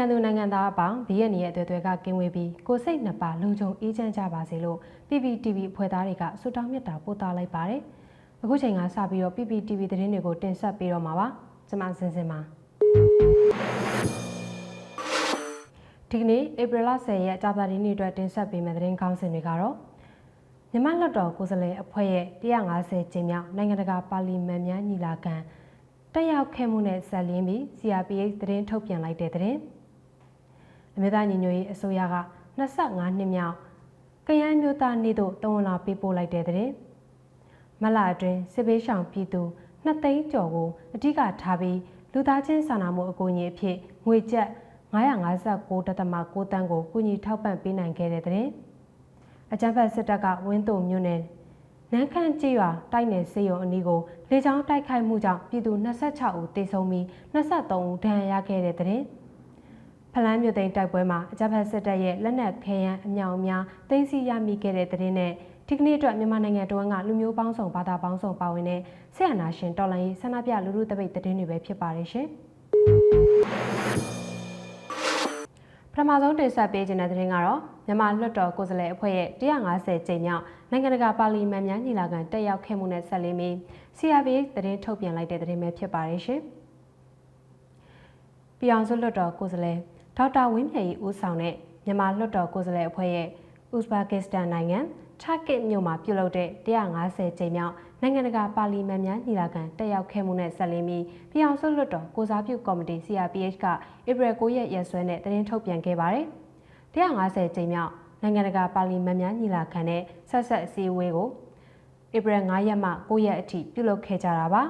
နိုင်ငံသူနိုင်ငံသားအပေါင်းဘီရဲ့နေရဲ့အသွေးသွဲကကင်းဝေးပြီးကိုယ်စိတ်နှစ်ပါလုံခြုံအေးချမ်းကြပါစေလို့ PPTV အဖွဲ့သားတွေကဆုတောင်းမေတ္တာပို့သလိုက်ပါတယ်။အခုချိန်ကစပြီးတော့ PPTV သတင်းတွေကိုတင်ဆက်ပေးတော့မှာပါ။ကျွန်မစင်စင်ပါဒီကနေ့ဧပြီလ10ရက်ကြာသပတေးနေ့အတွက်တင်ဆက်ပေးမယ့်သတင်းကောင်းစင်တွေကတော့မြမလွတ်တော်ကိုယ်စားလှယ်အဖွဲ့ရဲ့150ကျင်းမြောက်နိုင်ငံတကာပါလီမန်များညီလာခံတက်ရောက်ခဲ့မှုနဲ့ဆက်လင်းပြီး CRPH သတင်းထုတ်ပြန်လိုက်တဲ့သတင်း အမျိုးသားညီညွတ်ရေးအစိုးရက25နှစ်မြောက်ကရန်မျိုးသားနေ့သို့တဝန်လာပေးပို့လိုက်တဲ့သတင်းမလအတွင်းစစ်ဘေးရှောင်ပြည်သူ2သိန်းကျော်ကိုအဓိကထားပြီးလူသားချင်းစာနာမှုအကူအညီအဖြစ်ငွေကျပ်959.6တန်းကိုကူညီထောက်ပံ့ပေးနိုင်ခဲ့တဲ့တဲ့အကြံဖက်စစ်တပ်ကဝင်းတုံမြို့နယ်နန်းခန့်ကြေးရွာတိုက်နယ်စေယုံအနီးကိုလေကြောင်းတိုက်ခိုက်မှုကြောင့်ပြည်သူ26ဦးသေဆုံးပြီး23ဦးဒဏ်ရာရခဲ့တဲ့တဲ့ ဖလန်းမြို့သိမ်းတိုက်ပွဲမှာအကြမ်းဖက်စစ်တပ်ရဲ့လက်နက်ခဲယမ်းအမြောက်အများတင်စီရမိခဲ့တဲ့တဲ့နဲ့ဒီကနေ့အတွက်မြန်မာနိုင်ငံတော်ကလူမျိုးပေါင်းစုံဘာသာပေါင်းစုံပါဝင်တဲ့ဆရာနာရှင်တော်လှန်ရေးဆန္ဒပြလူလူတပိတ်တဲ့တွေပဲဖြစ်ပါတယ်ရှင်ပထမဆုံးတင်ဆက်ပေးခြင်းတဲ့တဲ့ကတော့မြန်မာလွှတ်တော်ကိုယ်စားလှယ်အဖွဲ့ရဲ့150ကြိမ်မြောက်နိုင်ငံတကာပါလီမန်များညီလာခံတက်ရောက်ခဲ့မှုနဲ့ဆက်လင်းပြီး CRPH သတင်းထုတ်ပြန်လိုက်တဲ့သတင်းပဲဖြစ်ပါတယ်ရှင်။ပြည်အောင်စုလွှတ်တော်ကိုယ်စားလှယ် ဒေါက်တာဝင်းမြတ်ကြီးဦးဆောင်တဲ့မြန်မာလွှတ်တော်ကိုယ်စားလှယ်အဖွဲ့ရဲ့ဥဇဘကစ္စတန်နိုင်ငံတာကစ်မြို့မှာပြုလုပ်တဲ့150ကြိမ်မြောက်နိုင်ငံတကာပါလီမန်များညီလာခံတက်ရောက်ခဲ့မှုနဲ့ဆက်လင်းပြီးပြည်အောင်စုလွှတ်တော်ကိုစားပြုကော်မတီ CRPH ကဧပြီ9ရက်ရက်စွဲနဲ့သတင်းထုတ်ပြန်ခဲ့ပါတယ်။150ကြိမ်မြောက်နိုင်ငံတကာပါလီမန်များညီလာခံနဲ့ဆက်ဆက်အစည်းအဝေးကိုဧပြီ9ရက်မှ9ရက်အထိပြုလုပ်ခဲ့ကြတာပါ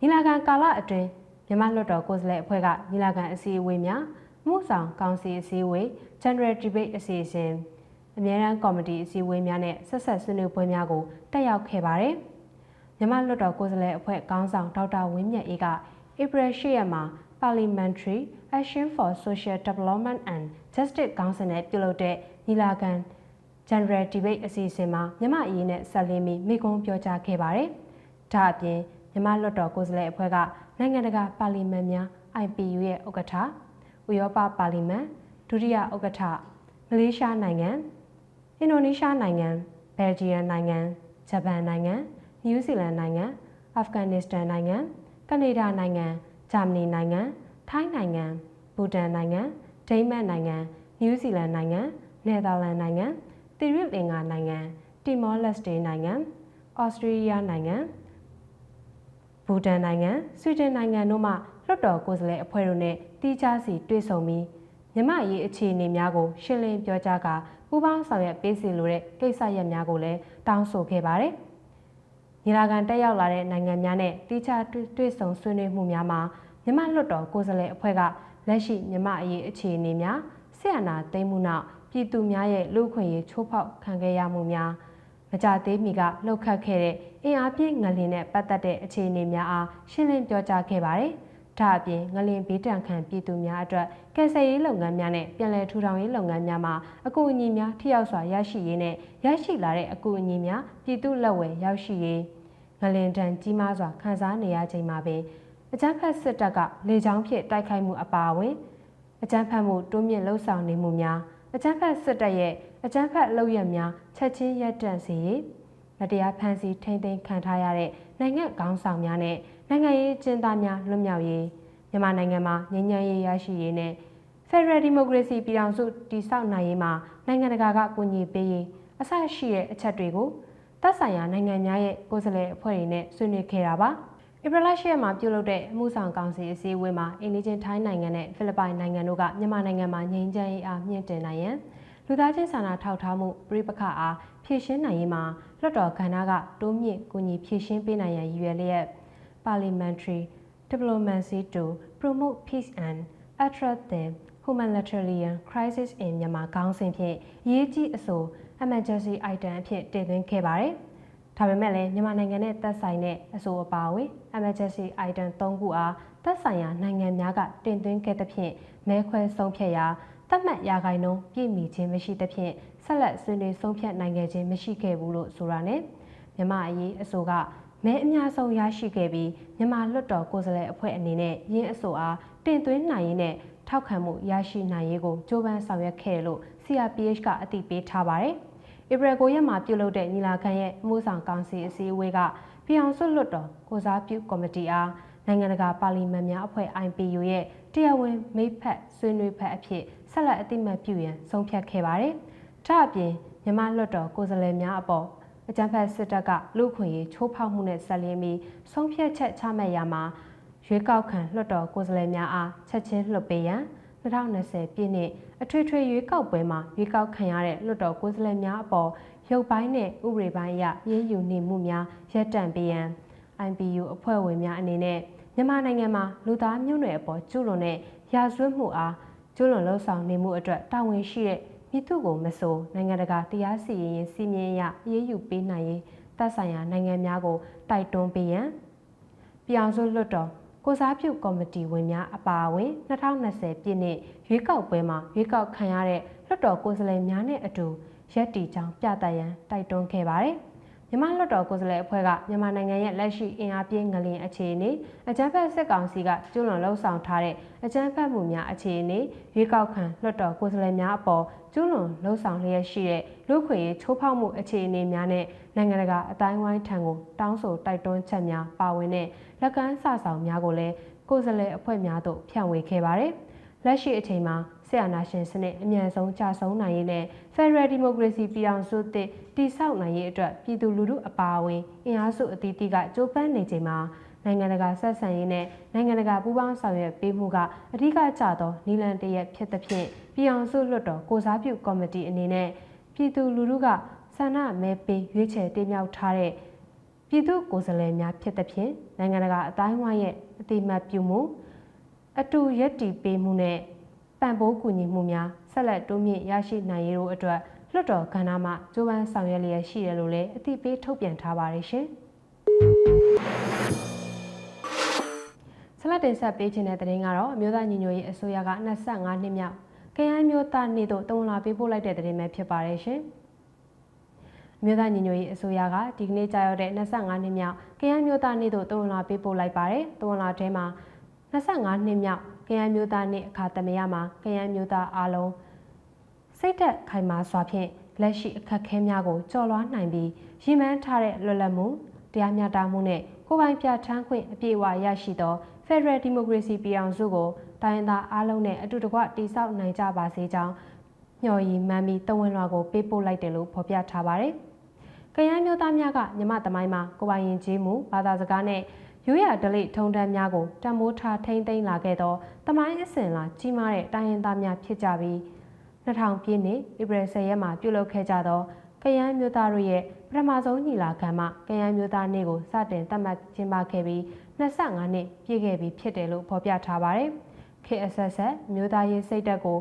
ညီလာခံကာလအတွင်းမြန်မာလွှတ်တော်ကိုယ်စားလှယ်အဖွဲ့ကညီလာခံအစည်းအဝေးများ မှုဆောင်ကောင်စီအစည်းအဝေး General Debate အစီအစဉ်အမြဲတမ်းကော်မတီအစည်းအဝေးများနဲ့ဆက်ဆက်ဆွေးနွေးပွဲများကိုတက်ရောက်ခဲ့ပါတယ်မြန်မာလွှတ်တော်ကိုယ်စားလှယ်အဖွဲ့ခေါင်းဆောင်ဒေါက်တာဝင်းမြတ်အေးကဧပြီ10ရက်မှာ Parliamentary Action for Social Development and Justice Council နဲ့ပြုလုပ်တဲ့ညီလာခံ General Debate အစီအစဉ်မှာမြမအရေးနဲ့ဆက်လင်းပြီးမိကုံးပြောကြားခဲ့ပါတယ်။ဒါအပြင်မြမလွှတ်တော်ကိုယ်စားလှယ်အဖွဲ့ကနိုင်ငံတကာပါလီမန်များ IPU ရဲ့ဥက္ကဋ္ဌ ဥရောပပါလီမန်ဒုတိယဥက္ကဋ္ဌမလေးရှားနိုင်ငံအင်ဒိုနီးရှားနိုင်ငံဘယ်လ်ဂျီယံနိုင်ငံဂျပန်နိုင်ငံနယူးဇီလန်နိုင်ငံအာဖဂန်နစ္စတန်နိုင်ငံကနေဒါနိုင်ငံဂျာမနီနိုင်ငံထိုင်းနိုင်ငံဘူတန်နိုင်ငံဒိန်းမတ်နိုင်ငံနယူးဇီလန်နိုင်ငံနယ်သာလန်နိုင်ငံသီရိလင်္ကာနိုင်ငံတီမောလက်စတေနိုင်ငံဩစတြေးလျနိုင်ငံဘူတန်နိုင်ငံဆွီဒင်နိုင်ငံတို့မှ လွှတ်တော်ကိုယ်စားလှယ်အဖွဲ့တို့နဲ့တီးခြားစီတွေ့ဆုံပြီးမြမရေးအခြေအနေများကိုရှင်းလင်းပြောကြားကာပူးပေါင်းဆောင်ရွက်ပေးစီလိုတဲ့ကိစ္စရပ်များကိုလည်းတောင်းဆိုခဲ့ပါတယ်။ညီလာခံတက်ရောက်လာတဲ့နိုင်ငံများနဲ့တီးခြားတွေ့ဆုံဆွေးနွေးမှုများမှာမြမလွှတ်တော်ကိုယ်စားလှယ်အဖွဲ့ကလက်ရှိမြမအရေးအခြေအနေများဆရာနာသိမ်းမှုနောက်ပြည်သူများရဲ့လူ့ခွင့်ရေးချိုးဖောက်ခံခဲ့ရမှုများမကြသေးမီကလှုပ်ခတ်ခဲ့တဲ့အင်အားပြင်းငလင်နဲ့ပတ်သက်တဲ့အခြေအနေများအားရှင်းလင်းပြောကြားခဲ့ပါတယ်။ ဒါအပြင်ငလင်ဘေးတံခံပြည်သူများအတွက်ကယ်ဆယ်ရေးလုပ်ငန်းများနဲ့ပြည်내ထူထောင်ရေးလုပ်ငန်းများမှာအကူအညီများထိရောက်စွာရရှိရေးနဲ့ရရှိလာတဲ့အကူအညီများပြည်သူလက်ဝယ်ရောက်ရှိရေးငလင်တန်ကြီးမားစွာခံစားနေရချိန်မှာပင်အကြမ်းဖက်စစ်တပ်ကလေကြောင်းဖြင့်တိုက်ခိုက်မှုအပါအဝင်အကြမ်းဖက်မှုတိုးမြင့်လှုပ်ဆောင်နေမှုများအကြမ်းဖက်စစ်တပ်ရဲ့အကြမ်းဖက်လုပ်ရများချက်ချင်းရပ်တန့်စေရေးမတရားဖန်ဆီးထိမ့်သိမ်းခံထားရတဲ့နိုင်ငံခေါင်းဆောင်များနဲ့ နိုင်ငံရေးကျင်းသားများလွတ်မြောက်ရေးမြန်မာနိုင်ငံမှာငြိမ်းချမ်းရေးရရှိရေးနဲ့ Federal Democracy ပြည်ထောင်စုတည်ဆောက်နိုင်ရေးမှာနိုင်ငံတကာကကူညီပေးရေးအဆရှိတဲ့အချက်တွေကိုသက်ဆိုင်ရာနိုင်ငံများရဲ့ကိုယ်စားလှယ်အဖွဲ့တွေနဲ့ဆွေးနွေးခဲ့တာပါ။ဧပြီလ10ရက်မှာပြုလုပ်တဲ့အမှုဆောင်ကောင်စီအစည်းအဝေးမှာအိန္ဒိယထိုင်းနိုင်ငံနဲ့ဖိလစ်ပိုင်နိုင်ငံတို့ကမြန်မာနိုင်ငံမှာငြိမ်းချမ်းရေးအားမြင့်တင်နိုင်ရန်လူသားချင်းစာနာထောက်ထားမှုပြိပခအားဖြည့်ရှင်းနိုင်ရေးမှာလွှတ်တော်ကဏ္ဍကတိုးမြင့်ကူညီဖြည့်ရှင်းပေးနိုင်ရန်ရည်ရွယ်လျက် Parliamentary Diplomacy to Promote Peace and Address the Humanitarian Crisis in Myanmar ခေါင်းစဉ်ဖြင့်ရေးကြီးအဆို emergency item အဖြစ်တင်သွင်းခဲ့ပါတယ်။ဒါပေမဲ့လည်းမြန်မာနိုင်ငံနဲ့သက်ဆိုင်တဲ့အဆိုအပါအဝင် emergency item 3ခုအားသက်ဆိုင်ရာနိုင်ငံများကတင်သွင်းခဲ့သဖြင့်မဲခွဲဆုံးဖြတ်ရာသတ်မှတ်ရာဂိုင်နှုန်းပြည့်မီခြင်းမရှိသဖြင့်ဆက်လက်ဆွေးနွေးဆုံးဖြတ်နိုင်ခဲ့ခြင်းမရှိခဲ့ဘူးလို့ဆိုတာနဲ့မြန်မာအရေးအဆိုက မဲအများဆုံးရရှိခဲ့ပြီးမြန်မာလွှတ်တော်ကိုယ်စားလှယ်အဖွဲ့အနေနဲ့ရင်းအဆိုအားတင်သွင်းနိုင်ရင်းနဲ့ထောက်ခံမှုရရှိနိုင်ရေးကိုကြိုးပမ်းဆောင်ရွက်ခဲ့တယ်လို့ CRPH ကအသိပေးထားပါတယ်။ဧပြီ9ရက်မှာပြုလုပ်တဲ့ညီလာခံရဲ့အမှုဆောင်ကောင်စီအစည်းအဝေးကပြည်အောင်စုလွှတ်တော်ကိုစားပြုကော်မတီအားနိုင်ငံတကာပါလီမန်များအဖွဲ့ IPU ရဲ့တရားဝင်မိဖက်ဆွေးနွေးဖက်အဖြစ်ဆက်လက်အသိမှတ်ပြုရန်ဆုံးဖြတ်ခဲ့ပါတယ်။ဒါ့အပြင်မြန်မာလွှတ်တော်ကိုယ်စားလှယ်များအပေါ် အကြံဖက်စစ်တပ်ကလူခွင့်ရေးချိုးဖောက်မှုနဲ့ဆက်လျင်းပြီးဆုံးဖြတ်ချက်ချမှတ်ရမှာရွေးကောက်ခံလွှတ်တော်ကိုယ်စားလှယ်များအားချက်ချင်းလွှတ်ပေးရန်2020ပြည့်နှစ်အထွေထွေရွေးကောက်ပွဲမှာရွေးကောက်ခံရတဲ့လွှတ်တော်ကိုယ်စားလှယ်များအပေါ်ရုပ်ပိုင်းနဲ့ဥပဒေပိုင်းအရရေးယူနေမှုများရပ်တန့်ပေးရန် IPU အဖွဲ့ဝင်များအနေနဲ့မြန်မာနိုင်ငံမှာလူသားမျိုးနွယ်အပေါ်ကျူးလွန်တဲ့ရာဇဝတ်မှုအားကျူးလွန်လှုပ်ဆောင်နေမှုအတွက်တာဝန်ရှိတဲ့ မိသူကိုမဆိုနိုင်ငံတကာတရားစီရင်ရေးစီမင်းအရအရေးယူပေးနိုင်ရေးတပ်ဆိုင်ရာနိုင်ငံများကိုတိုက်တွန်းပေးရန်ပြောင်စုလွတ်တော်ကိုစားပြုကော်မတီဝင်များအပါအဝင်2020ပြည့်နှစ်ရွေးကောက်ပွဲမှာရွေးကောက်ခံရတဲ့လွှတ်တော်ကိုယ်စားလှယ်များနဲ့အတူရက်တီချောင်းပြသရန်တိုက်တွန်းခဲ့ပါတယ်။ မြန်မာလွှတ်တော်ကိုယ်စားလှယ်အဖွဲ့ကမြန်မာနိုင်ငံရဲ့လက်ရှိအင်အားပြင်းငလျင်အခြေအနေအကြမ်းဖက်စစ်ကောင်စီကကျွလွန်လှုပ်ဆောင်ထားတဲ့အကြမ်းဖက်မှုများအခြေအနေရွေးကောက်ခံလွှတ်တော်ကိုယ်စားလှယ်များအပေါ်ကျွလွန်လှုပ်ဆောင်လျက်ရှိတဲ့လူခွေရေးချိုးဖောက်မှုအခြေအနေများနဲ့နိုင်ငံတကာအတိုင်းဝိုင်းထံကိုတောင်းဆိုတိုက်တွန်းချက်များပါဝင်တဲ့လက်ကမ်းစဆောင်များကိုလည်းကိုယ်စားလှယ်အဖွဲ့များသို့ဖြန့်ဝေခဲ့ပါတယ်။လက်ရှိအချိန်မှာ ဆရာနာရှင်စနစ်အမြန်ဆုံးကြဆုံးနိုင်ရေးနဲ့ Federal Democracy ပြည်အောင်စုသစ်တည်ဆောက်နိုင်ရေးအတွက်ပြည်သူလူထုအပါအဝင်အင်အားစုအသီးသီးကကြိုးပမ်းနေချိန်မှာနိုင်ငံတကာဆက်ဆံရေးနဲ့နိုင်ငံတကာပူးပေါင်းဆောင်ရွက်ပေးမှုကအဓိကကျသောနီလန်တရက်ဖြစ်သဖြင့်ပြည်အောင်စုလွှတ်တော်ကိုစားပြုကော်မတီအနေနဲ့ပြည်သူလူထုကဆန္ဒမဲပေးရွေးချယ်တင်မြှောက်ထားတဲ့ပြည်သူကိုယ်စားလှယ်များဖြစ်သဖြင့်နိုင်ငံတကာအတိုင်းအဝိုင်းရဲ့အတိမတ်ပြုမှုအတူရက်တီပေးမှုနဲ့ ပံ့ပိုးကူညီမှုများဆက်လက်တိုးမြင့်ရရှိနိုင်ရေးတို့အတွက်လွှတ်တော်ကဏ္ဍမှကြိုးပမ်းဆောင်ရွက်လျက်ရှိတယ်လို့လည်းအသိပေးထုတ်ပြန်ထားပါတယ်ရှင်။ဆလတ်တင်ဆက်ပေးခြင်းတဲ့တဲ့ရင်ကတော့အမျိုးသားညီညွတ်ရေးအစိုးရက25နှစ်မြောက်ကရန်မျိုးသားနေ့တို့တုံလာပေးပို့လိုက်တဲ့တဲ့ရင်ပဲဖြစ်ပါတယ်ရှင်။မြို့သားညီညွတ်ရေးအစိုးရကဒီကနေ့ကြာရောက်တဲ့25နှစ်မြောက်ကရန်မျိုးသားနေ့တို့တုံလာပေးပို့လိုက်ပါတယ်။တုံလာထဲမှာ25နှစ်မြောက် ကရန်မျိုးသားနေ့အခါသမယမှာကရန်မျိုးသားအားလုံးစိတ်သက်ခိုင်မာစွာဖြင့်လက်ရှိအခက်အခဲများကိုကျော်လွှားနိုင်ပြီးရည်မှန်းထားတဲ့လွတ်လပ်မှုတရားမျှတမှုနဲ့ကိုယ်ပိုင်ပြဋ္ဌာန်းခွင့်အပြည့်အဝရရှိသော Federal Democracy ပြည်အောင်စုကိုတိုင်းသားအားလုံးနဲ့အတူတကွတည်ဆောက်နိုင်ကြပါစေကြောင်းညှော်ရီမှန်ပြီးတဝန်လွှာကိုပေးပို့လိုက်တယ်လို့ဖော်ပြထားပါတယ်။ကရန်မျိုးသားများကမြမသမိုင်းမှာကိုပိုင်ရင်ကြီးမှုဘာသာစကားနဲ့ ရိုးရာဒလိထုံတန်းများကိုတံမိုးထားထိမ့်သိမ်းလာခဲ့သောသမိုင်းအစဉ်လာကြီးမားတဲ့တိုင်းရင်းသားများဖြစ်ကြပြီး2000ပြည့်နှစ်ဧပြီ10ရက်မှာပြုလုပ်ခဲ့ကြသောကရန်မျိုးသားတို့ရဲ့ပထမဆုံးညီလာခံမှာကရန်မျိုးသားနေ့ကိုစတင်သတ်မှတ်ကျင်းပခဲ့ပြီး25နှစ်ပြည့်ခဲ့ပြီဖြစ်တယ်လို့ဖော်ပြထားပါတယ်။ KSS မျိုးသားရေးစိတ်တက်ကို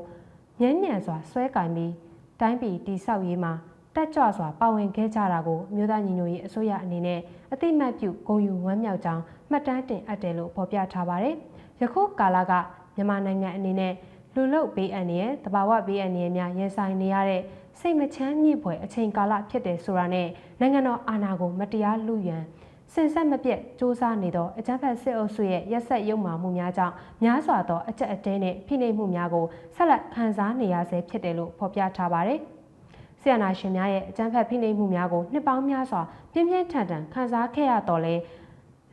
ညံ့ညံ့စွာဆွဲကင်ပြီးတိုင်းပြည်တိဆောက်ရေးမှာ တက်ကြွစွာပါဝင်ခဲ့ကြတာကိုမြို့သားညီညွတ်ရေးအစိုးရအနေနဲ့အတိမတ်ပြုဂုဏ်ယူဝမ်းမြောက်ကြောင်းမှတ်တမ်းတင်အပ်တယ်လို့ဖော်ပြထားပါတယ်။ယခုကာလကမြန်မာနိုင်ငံအနေနဲ့လူလုဘေးအန္တရာယ်၊တဘာဝဘေးအန္တရာယ်များရင်ဆိုင်နေရတဲ့စိတ်မချမ်းမြေ့ဖွယ်အချိန်ကာလဖြစ်တယ်ဆိုတာနဲ့နိုင်ငံတော်အာဏာကိုမတရားလူရန်စင်ဆက်မပြတ်စ조사နေသောအကြမ်းဖက်စစ်အုပ်စုရဲ့ရက်ဆက်ရုံမှမှုများကြောင့်များစွာသောအကြက်အတဲနဲ့ဖိနှိပ်မှုများကိုဆက်လက်ခံစားနေရဆဲဖြစ်တယ်လို့ဖော်ပြထားပါတယ်။ ဆီယနာရှင်များရဲ့အကြမ်းဖက်ဖိနှိပ်မှုများကိုနှစ်ပေါင်းများစွာပြင်းပြင်းထန်ထန်ခံစားခဲ့ရတော့လဲ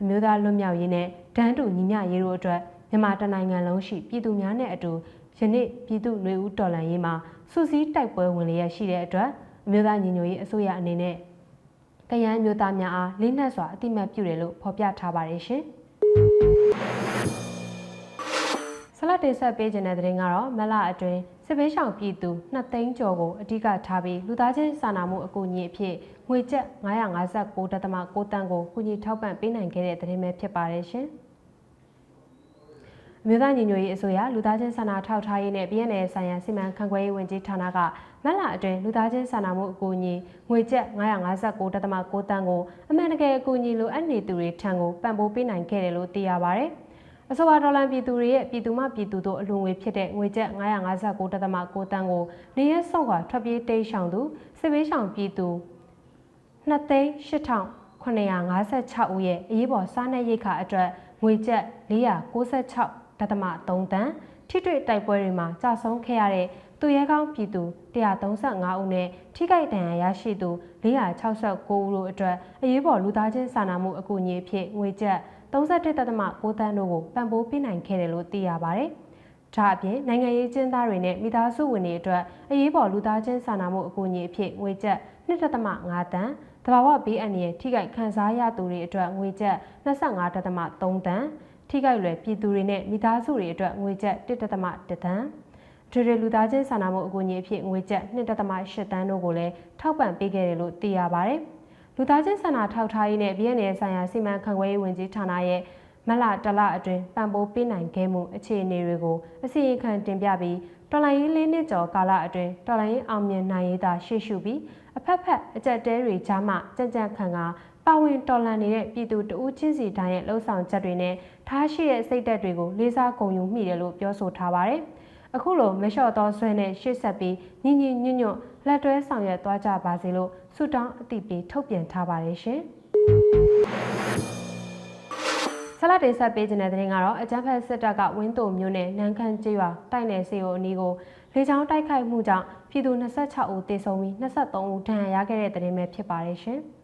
အမျိုးသားလွတ်မြောက်ရေးနဲ့ဒန်းတူညီမျှရေးတို့အတွက်မြန်မာတနိုင်ငံလုံးရှိပြည်သူများနဲ့အတူယနေ့ပြည်သူ့လူဦးတော်လှန်ရေးမှာစူးစီးတိုက်ပွဲဝင်လျက်ရှိတဲ့အတွက်အမျိုးသားညီညွတ်ရေးအစိုးရအနေနဲ့ကရန်မျိုးသားများအားလေးနက်စွာအတိမတ်ပြုတယ်လို့ဖော်ပြထားပါတယ်ရှင်။ဆလတ်တင်ဆက်ပေးခြင်းတဲ့တဲ့ရင်ကတော့မလအတွင်း စစ်ဘေးရှောင်ပြည်သူ2သိန်းကျော်ကိုအဓိကထားပြီးလူသားချင်းစာနာမှုအကူအညီအဖြစ်ငွေကျပ်959.6တန်းကိုကူညီထောက်ပံ့ပေးနိုင်ခဲ့တဲ့သတင်းပဲဖြစ်ပါတယ်ရှင်။အမျိုးသားညီညွတ်ရေးအစိုးရလူသားချင်းစာနာထောက်ထားရေးနဲ့ BNL ဆိုင်ရာစီမံခန့်ခွဲရေးဝန်ကြီးဌာနကမက်လာအတွင်းလူသားချင်းစာနာမှုအကူအညီငွေကျပ်959.6တန်းကိုအမှန်တကယ်အကူအညီလိုအပ်နေသူတွေထံကိုပံ့ပိုးပေးနိုင်ခဲ့တယ်လို့သိရပါဗျ။ အဆိုပါဒေါ်လာပြည်သူတွေရဲ့ပြည်သူမှပြည်သူတို့အလွန်ငွေဖြစ်တဲ့ငွေကျပ်959.6တန်းကိုနေရဆော့ခွာထွက်ပြေးတိတ်ရှောင်သူစစ်ဘေးရှောင်ပြည်သူ2,8956ဦးရဲ့အရေးပေါ်စားနပ်ရိက္ခာအတွက်ငွေကျပ်496.3တန်းထိတွေ့တိုက်ပွဲတွေမှာကြာဆုံးခဲ့ရတဲ့သူရဲကောင်းပြည်သူ135ဦးနဲ့ထိခိုက်ဒဏ်ရာရရှိသူ469ဦးတို့အတွက်အရေးပေါ်လူသားချင်းစာနာမှုအကူအညီအဖြစ်ငွေကျပ် 31.6တန်းတို့ကိုပံ့ပိုးပေးနိုင်ခဲ့တယ်လို့သိရပါတယ်။ဒါအပြင်နိုင်ငံရေးကျင်းသားတွေနဲ့မိသားစုဝင်တွေအတွက်အရေးပေါ်လူသားချင်းစာနာမှုအကူအညီအဖြစ်ငွေကျပ်2.5တန်းတဘာဝဘေးအန္တရာယ်ထိခိုက်ခံစားရသူတွေအတွက်ငွေကျပ်25.3တန်းထိခိုက်လွယ်ပြည်သူတွေနဲ့မိသားစုတွေအတွက်ငွေကျပ်1.1တန်းဒရလူသားချင်းစာနာမှုအကူအညီအဖြစ်ငွေကျပ်2.8တန်းတို့ကိုလည်းထောက်ပံ့ပေးခဲ့တယ်လို့သိရပါတယ်။ လူသားချင်းစာနာထောက်ထားရေးနဲ့ BNN ဆိုင်ရာစီမံခန့်ခွဲရေးဝန်ကြီးဌာနရဲ့မလတလအတွင်းပံ့ပိုးပေးနိုင်ခဲ့မှုအခြေအနေတွေကိုအစီရင်ခံတင်ပြပြီးတော်လိုင်းရေးလေးနှစ်ကျော်ကာလအတွင်းတော်လိုင်းရေးအောင်မြင်နိုင်ရေးသာရှေ့ရှုပြီးအဖက်ဖက်အကြက်တဲတွေကြားမှကြံ့ကြံ့ခံကပါဝင်တော်လှန်နေတဲ့ပြည်သူတဦးချင်းစီတိုင်းရဲ့လှုံ့ဆော်ချက်တွေနဲ့ထားရှိတဲ့စိတ်သက်တွေကိုလေးစားဂုဏ်ယူမိတယ်လို့ပြောဆိုထားပါတယ်။အခုလိုမလျှော့သောဆွဲနဲ့ရှေ့ဆက်ပြီးညီညီညွတ်ညွတ် လက်တွဲဆောင်ရွက်သွားကြပါစေလို့ဆုတောင်းအသိပေးထုတ်ပြန်ထားပါတယ်ရှင်။ဆလာတင်ဆက်ပေးခြင်းတဲ့တဲ့ရင်ကတော့အကြမ်းဖက်စစ်တပ်ကဝင်းတုံမျိုးနဲ့နန်းခမ်းကျေးရွာတိုက်နယ်စီကိုအနီးကိုလေကြောင်းတိုက်ခိုက်မှုကြောင့်ပြည်သူ26ဦးသေဆုံးပြီး23ဦးဒဏ်ရာရခဲ့တဲ့တဲ့ရင်ပဲဖြစ်ပါတယ်ရှင်။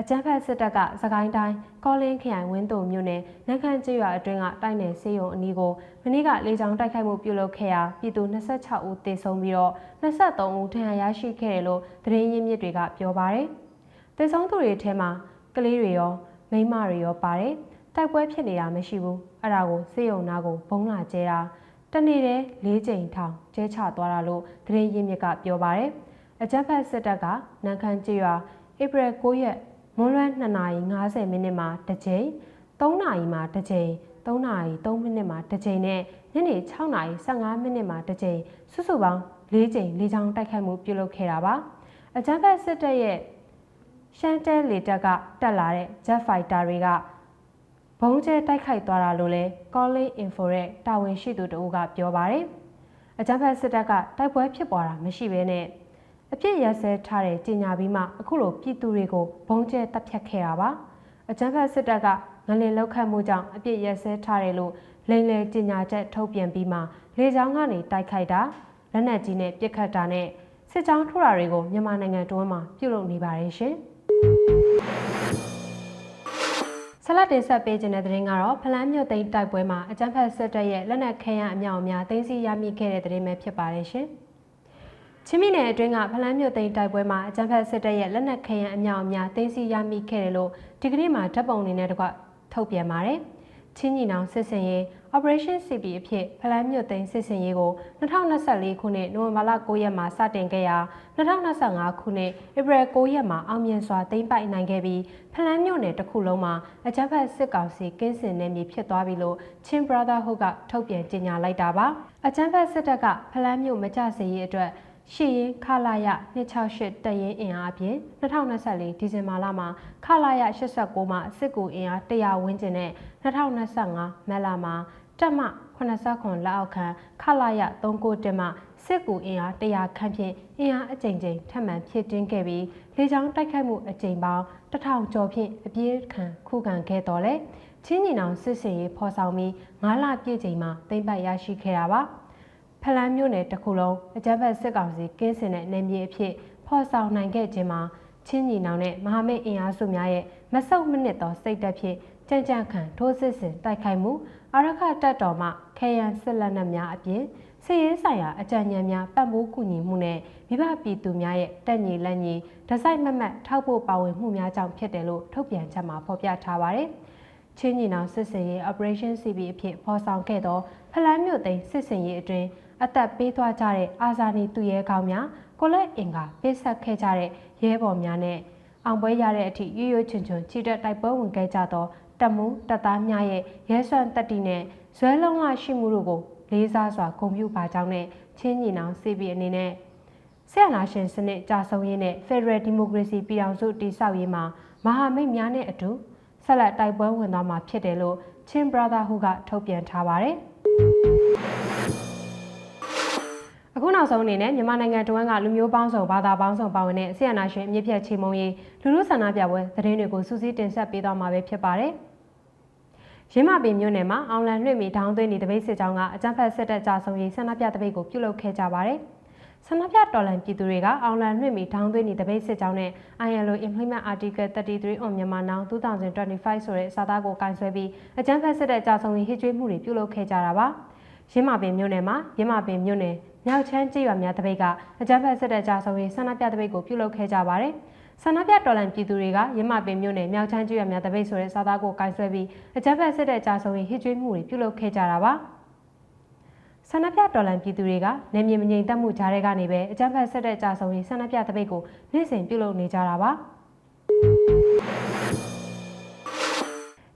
အကြမ်းဖက်စစ်တပ်ကစကိုင်းတိုင်းကောလင်းခရိုင်ဝင်းတုံမြို့နယ်နန်းခမ်းကျေးရွာအတွင်းကတိုက်နယ်စေယုံအနီးကိုမနေ့ကလေကြောင်းတိုက်ခိုက်မှုပြုလုပ်ခဲ့ရာပြည်သူ26ဦးသေဆုံးပြီးတော့23ဦးဒဏ်ရာရရှိခဲ့တယ်လို့သတင်းရင်းမြစ်တွေကပြောပါတယ်။သေဆုံးသူတွေထဲမှာကလေးတွေရောမိန်းမတွေရောပါတယ်။တိုက်ပွဲဖြစ်နေတာမရှိဘူး။အဲ့ဒါကိုစေယုံနာကိုဘုံလာကျဲတာတနေ့တည်း၄ချိန်ထောင်ကျဲချသွားတာလို့သတင်းရင်းမြစ်ကပြောပါတယ်။အကြမ်းဖက်စစ်တပ်ကနန်းခမ်းကျေးရွာဧပြီ9ရက် မွန်းလွဲ2နာရီ50မိနစ်မှာတစ်ကြိမ်3နာရီမှာတစ်ကြိမ်3နာရီ3မိနစ်မှာတစ်ကြိမ်နဲ့ညနေ6နာရီ15မိနစ်မှာတစ်ကြိမ်စုစုပေါင်း၄ကြိမ်၄ချောင်းတိုက်ခိုက်မှုပြုလုပ်ခဲ့တာပါအကြမ်းဖက်စစ်တပ်ရဲ့ရှမ်းတဲလေတပ်ကတက်လာတဲ့ Jet Fighter တွေကဘုံကျဲတိုက်ခိုက်သွားတာလို့လဲ Calling Info ရဲ့တာဝန်ရှိသူတအုပ်ကပြောပါတယ်အကြမ်းဖက်စစ်တပ်ကတိုက်ပွဲဖြစ်ပွားတာမရှိဘဲနဲ့ အပြစ်ရစဲထားတဲ့ကြေညာပြီးမှအခုလိုပြည်သူတွေကိုဘုံကျဲတပ်ဖြတ်ခဲ့တာပါအကြမ်းဖက်စစ်တပ်ကငလင်လောက်ခတ်မှုကြောင့်အပြစ်ရစဲထားတယ်လို့လိန်လေကြေညာချက်ထုတ်ပြန်ပြီးမှလေကြောင်းကနေတိုက်ခိုက်တာလက်နက်ကြီးနဲ့ပစ်ခတ်တာနဲ့စစ်ကြောင်းထိုးတာတွေကိုမြန်မာနိုင်ငံတွင်းမှာပြုလုပ်နေပါတယ်ရှင်ဆလတ်တင်ဆက်ပေးခြင်းတဲ့သတင်းကတော့ဖလန်းမြို့သိမ်းတိုက်ပွဲမှာအကြမ်းဖက်စစ်တပ်ရဲ့လက်နက်ခဲယမ်းအမြောက်အများသိမ်းဆည်းရမိခဲ့တဲ့သတင်းပဲဖြစ်ပါတယ်ရှင်။ ချင်းပြည်နယ်အတွင်းကဖလန်းမြို့သိမ်းတိုက်ပွဲမှာအကြမ်းဖက်စစ်တပ်ရဲ့လက်နက်ခဲယမ်းအများအများသိမ်းဆည်းရမိခဲ့တယ်လို့ဒီကနေ့မှဓာတ်ပုံတွေနဲ့တကွထုတ်ပြန်ပါတယ်။ချင်းညီနောင်စစ်စင်ရေး Operation CP အဖြစ်ဖလန်းမြို့သိမ်းစစ်စင်ရေးကို2024ခုနှစ်နိုဝင်ဘာလ9ရက်မှာစတင်ခဲ့ရာ2025ခုနှစ်ဧပြီ9ရက်မှာအောင်မြင်စွာသိမ်းပိုက်နိုင်ခဲ့ပြီးဖလန်းမြို့နယ်တစ်ခုလုံးမှာအကြမ်းဖက်စစ်ကောင်စီကင်းစင်နေမည်ဖြစ်သွားပြီလို့ချင်း Brotherhood ကထုတ်ပြန်ကြေညာလိုက်တာပါ။အကြမ်းဖက်စစ်တပ်ကဖလန်းမြို့မကြစေရေးအတွက် ရှီရင်ခလာရ268တရင်အင်အားဖြင့်2024ဒီဇင်ဘာလမှာခလာရ89မှာစစ်ကူအင်အား100ဝန်းကျင်နဲ့2025မက်လာမှာတက်မ89လက်အောက်ခံခလာရ39တက်မှစစ်ကူအင်အား100ခန့်ဖြင့်အင်အားအကြိမ်ကြိမ်ထပ်မံဖြစ်တင်းခဲ့ပြီးလေကြောင်းတိုက်ခိုက်မှုအကြိမ်ပေါင်း1000ကျော်ဖြင့်အပြည့်ခံခုခံခဲ့တော်လဲချင်းညီနောင်စစ်စင်ရေးဖော်ဆောင်ပြီး9လပြည့်ချိန်မှာသိမ့်ပတ်ရရှိခဲ့တာပါ။ ဖလန်းမြို့နယ်တစ်ခုလုံးအကြမ်းဖက်စစ်ကောင်စီကင်းစင်တဲ့နယ်မြေအဖြစ်ဖော်ဆောင်နိုင်ခဲ့ခြင်းမှာချင်းညီနောင်နဲ့မဟာမိတ်အင်အားစုများရဲ့မဆုတ်မနစ်သောစိတ်သက်ဖြင့်ကြံ့ကြံ့ခံထိုးစစ်ဆင်တိုက်ခိုက်မှုအရခတပ်တော်မှခဲယံစစ်လက်နက်များအပြင်စည်ရေးဆိုင်ရာအကြံဉာဏ်များပံ့ပိုးကူညီမှုနဲ့မိဘပြည်သူများရဲ့တက်ညီလက်ညီဒဇိုက်မမတ်ထောက်ဖို့ပါဝင်မှုများကြောင့်ဖြစ်တယ်လို့ထုတ်ပြန်ချက်မှာဖော်ပြထားပါတယ်။ချင်းညီနောင်စစ်စင်ရေး Operation CB အဖြစ်ဖော်ဆောင်ခဲ့သောဖလန်းမြို့သိမ်းစစ်စင်ရေးအတွင်း အသက်ပေးသွားကြတဲ့အာဇာနည်သူရဲကောင်းများကိုလက်အင်ကပေးဆက်ခဲ့ကြတဲ့ရဲဘော်များနဲ့အောင်ပွဲရတဲ့အထိရွရွချွန်ချွန်ချီတက်တိုက်ပွဲဝင်ခဲ့ကြသောတမူတပ်သားများရဲ့ရဲစွမ်းတက်တီနဲ့ဇွဲလုံးဝရှိမှုတို့ကိုလေးစားစွာဂုဏ်ပြုပါကြောင်းနဲ့ချင်းညီနောင်စီပီအနေနဲ့ဆရာနာရှင်စနစ်ကြာဆုံးရေးနဲ့ Federal Democracy ပြည်ထောင်စုတည်ဆောက်ရေးမှာမဟာမိတ်များနဲ့အတူဆက်လက်တိုက်ပွဲဝင်သွားမှာဖြစ်တယ်လို့ချင်း Brotherhood ကထုတ်ပြန်ထားပါတယ်။ အခုနောက်ဆုံးအနေနဲ့မြန်မာနိုင်ငံတဝန်းကလူမျိုးပေါင်းစုံဘာသာပေါင်းစုံပါဝင်တဲ့ဆီယနာရှင်အမြင့်ဖြတ်ချေမုံရေးလူလူဆန္ဒပြပွဲသတင်းတွေကိုစူးစီးတင်ဆက်ပေးသွားမှာပဲဖြစ်ပါတယ်။ရင်းမပင်မြို့နယ်မှာအောင်လန်လွှင့်မီထောင်းသွင်းနေတပိတ်စစ်ကြောင်းကအကြမ်းဖက်စစ်တပ်ကြဆုံရေးဆန္ဒပြတပိတ်ကိုပြုလုပ်ခဲ့ကြပါတယ်။ဆန္ဒပြတော်လှန်ပြည်သူတွေကအောင်လန်လွှင့်မီထောင်းသွင်းနေတပိတ်စစ်ကြောင်းနဲ့ ILO Implement Article 33 on Myanmar Now 2025ဆိုတဲ့စာသားကိုကင်ဆယ်ပြီးအကြမ်းဖက်စစ်တပ်ကြဆုံရေးဟစ်ကြွေးမှုတွေပြုလုပ်ခဲ့ကြတာပါ။ ရင်းမပင်မြို့နယ်မှာရင်းမပင်မြို့နယ်မြောက်ချမ်းကျေးရွာများတပိတ်ကအကြမ်းဖက်စစ်တပ်ကြဆုံရေးဆန္ဒပြတပိတ်ကိုပြုလုပ်ခဲ့ကြပါတယ်။ဆန္ဒပြတော်လှန်ပြည်သူတွေကရင်းမပင်မြို့နယ်မြောက်ချမ်းကျွော်များတပိတ်ဆိုတဲ့စာသားကိုကင်ဆယ်ပြီးအကြမ်းဖက်စစ်တပ်ကြာဆုံးရေးဟစ်ကြွေးမှုတွေပြုလုပ်ခဲ့ကြတာပါဆန္ဒပြတော်လှန်ပြည်သူတွေကနေမြေမငြိမ်သက်မှုကြားတွေကနေပဲအကြမ်းဖက်စစ်တပ်ကြာဆုံးရေးဆန္ဒပြတပိတ်ကိုနေ့စဉ်ပြုလုပ်နေကြတာပါ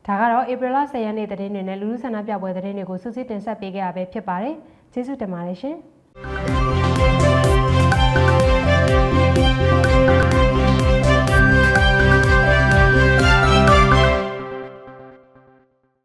ဒါကတော့ဧပြီလ10ရက်နေ့သတင်းတွေနဲ့လူလူဆန္ဒပြပွဲသတင်းတွေကိုစူးစီးတင်ဆက်ပေးခဲ့ရပဲဖြစ်ပါတယ်ကျေးဇူးတင်ပါတယ်ရှင်